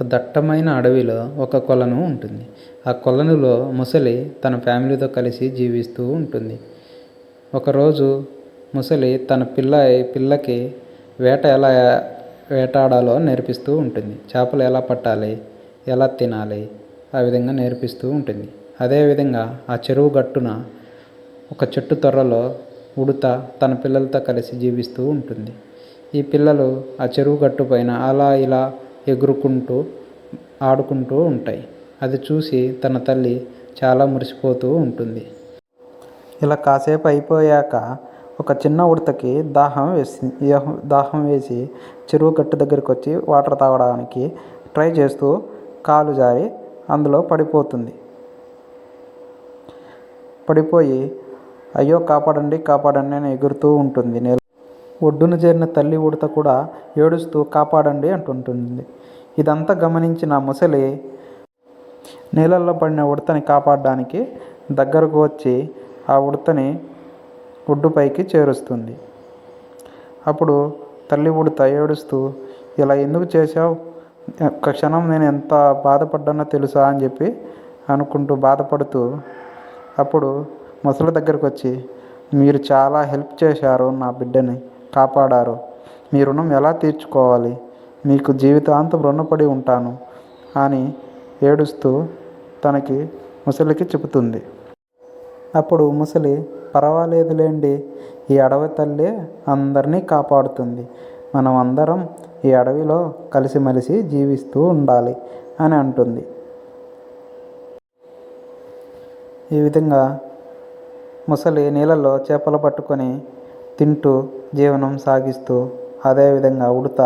ఒక దట్టమైన అడవిలో ఒక కొలను ఉంటుంది. ఆ కొలనులో ముసలి తన ఫ్యామిలీతో కలిసి జీవిస్తూ ఉంటుంది. ఒకరోజు ముసలి తన పిల్ల పిల్లకి వేట ఎలా వేటాడాలో నేర్పిస్తూ ఉంటుంది. చేపలు ఎలా పట్టాలి ఎలా తినాలి ఆ విధంగా నేర్పిస్తూ ఉంటుంది. అదేవిధంగా ఆ చెరువు గట్టున ఒక చెట్టు తొర్రలో ఉడుత తన పిల్లలతో కలిసి జీవిస్తూ ఉంటుంది. ఈ పిల్లలు ఆ చెరువు గట్టు పైన అలా ఇలా ఎగురుకుంటూ ఆడుకుంటూ ఉంటాయి. అది చూసి తన తల్లి చాలా మురిసిపోతూ ఉంటుంది. ఇలా కాసేపు అయిపోయాక ఒక చిన్న ఉడతకి దాహం వేసి దాహం వేసి చెరువు గట్టు దగ్గరికి వచ్చి వాటర్ తాగడానికి ట్రై చేస్తూ కాలు జారి అందులో పడిపోతుంది. పడిపోయి అయ్యో కాపాడండి కాపాడండి అని ఎగురుతూ ఉంటుంది ఒడ్డున చేరిన తల్లి ఉడత కూడా ఏడుస్తూ కాపాడండి అంటుంటుంది. ఇదంతా గమనించిన ముసలి నీళ్ళల్లో పడిన ఉడతని కాపాడడానికి దగ్గరకు వచ్చి ఆ ఉడతని ఒడ్డుపైకి చేరుస్తుంది. అప్పుడు తల్లి ఉడత ఏడుస్తూ ఇలా ఎందుకు చేశావు? ఒక క్షణం నేను ఎంత బాధపడ్డానో తెలుసా? అని చెప్పి అనుకుంటూ బాధపడుతూ అప్పుడు ముసలి దగ్గరకు వచ్చి మీరు చాలా హెల్ప్ చేశారు నా బిడ్డని. కాపాడారు. మీ రుణం ఎలా తీర్చుకోవాలి? మీకు జీవితాంతం రుణపడి ఉంటాను అని ఏడుస్తూ తనకి ముసలికి చెబుతుంది. అప్పుడు ముసలి పర్వాలేదులేండి ఈ అడవి తల్లే అందరినీ కాపాడుతుంది. మనం అందరం ఈ అడవిలో కలిసిమెలిసి జీవిస్తూ ఉండాలి అని అంటుంది. ఈ విధంగా ముసలి నీళ్ళలో చేపలు పట్టుకొని తింటూ జీవనం సాగిస్తూ అదేవిధంగా ఉడత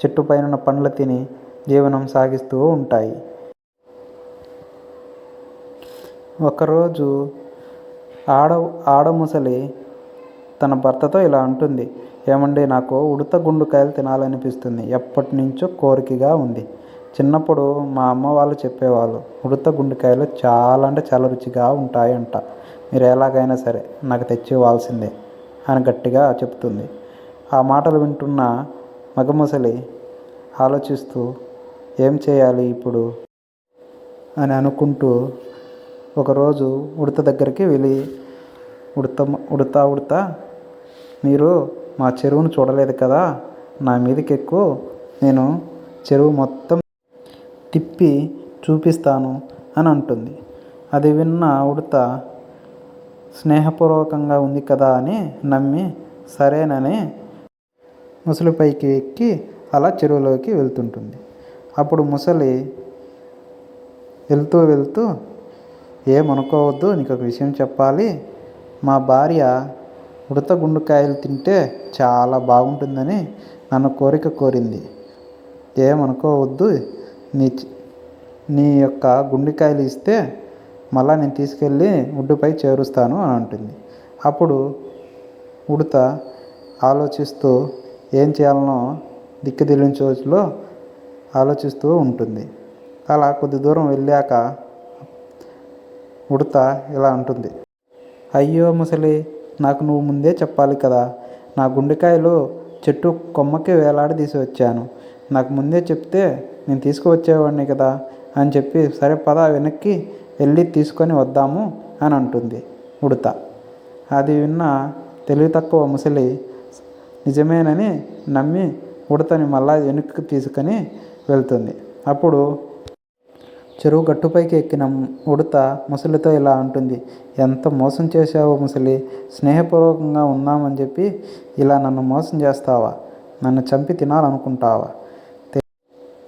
చెట్టు పైన పండ్లు తిని జీవనం సాగిస్తూ ఉంటాయి. ఒకరోజు ఆడ ఆడముసలి తన భర్తతో ఇలా అంటుంది ఏమండి నాకు ఉడత గుండుకాయలు తినాలనిపిస్తుంది. ఎప్పటి నుంచో కోరికగా ఉంది. చిన్నప్పుడు మా అమ్మ వాళ్ళు చెప్పేవాళ్ళు ఉడత గుండెకాయలు చాలా అంటే చాలా రుచిగా ఉంటాయంట. మీరు ఎలాగైనా సరే నాకు తెచ్చి ఇవ్వాల్సిందే. అని గట్టిగా చెప్తుంది. ఆ మాటలు వింటున్న మగముసలి ఆలోచిస్తూ ఏం చేయాలి ఇప్పుడు? అని అనుకుంటూ ఒకరోజు ఉడత దగ్గరికి వెళ్ళి ఉడత ఉడతా ఉడతా మీరు మా చెరువును చూడలేదు కదా? నా మీదకి ఎక్కువ నేను చెరువు మొత్తం తిప్పి చూపిస్తాను అని అంటుంది. అది విన్న ఉడత స్నేహపూర్వకంగా ఉంది కదా అని నమ్మి సరేనని ముసలిపైకి ఎక్కి అలా చెరువులోకి వెళ్తుంటుంది. అప్పుడు ముసలి వెళ్తూ వెళ్తూ ఏమనుకోవద్దు నీకు ఒక విషయం చెప్పాలి. మా భార్య ఉడత గుండుకాయలు తింటే చాలా బాగుంటుందని నన్ను కోరిక కోరింది. ఏమనుకోవద్దు నీ నీ యొక్క గుండెకాయలు ఇస్తే మళ్ళా నేను తీసుకెళ్ళి ఉడ్డుపై చేరుస్తాను అని అంటుంది. అప్పుడు ఉడత ఆలోచిస్తూ ఏం చేయాలనో దిక్కుదిలిన చోటులో ఆలోచిస్తూ ఉంటుంది. అలా కొద్ది దూరం వెళ్ళాక ఉడత ఇలా అంటుంది. అయ్యో ముసలి నాకు నువ్వు ముందే చెప్పాలి కదా. నా గుండెకాయలు చెట్టు కొమ్మకి వేలాడదీసి వచ్చాను. నాకు ముందే చెప్తే నేను తీసుకువచ్చేవాడిని కదా అని చెప్పి సరే పద వెనక్కి వెళ్ళి తీసుకొని వద్దాము అని అంటుంది ఉడత. అది విన్న తెలివి తక్కువ ముసలి నిజమేనని నమ్మి ఉడతని మళ్ళా వెనక్కి తీసుకొని వెళ్తుంది. అప్పుడు చెరువు గట్టుపైకి ఎక్కిన ఉడత ముసలితో ఇలా అంటుంది ఎంత మోసం చేశావో ముసలి? స్నేహపూర్వకంగా ఉందామని చెప్పి ఇలా నన్ను మోసం చేస్తావా? నన్ను చంపి తినాలనుకుంటావా?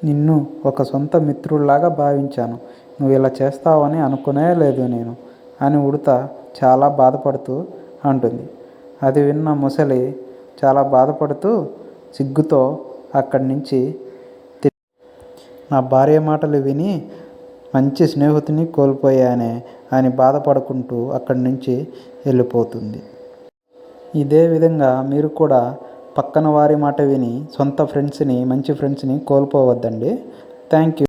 నిన్ను ఒక సొంత మిత్రుల్లాగా భావించాను. నువ్వు ఇలా చేస్తావని అనుకునే లేదు నేను అని ఉడత చాలా బాధపడుతూ అంటుంది. అది విన్న ముసలి చాలా బాధపడుతూ సిగ్గుతో అక్కడి నుంచి నా భార్య మాటలు విని మంచి స్నేహితుని కోల్పోయానే అని బాధపడుకుంటూ అక్కడి నుంచి వెళ్ళిపోతుంది. ఇదే విధంగా మీరు కూడా పక్కన వారి మాట విని సొంత ఫ్రెండ్స్ని మంచి ఫ్రెండ్స్ని కోల్పోవద్దండి. Thank you.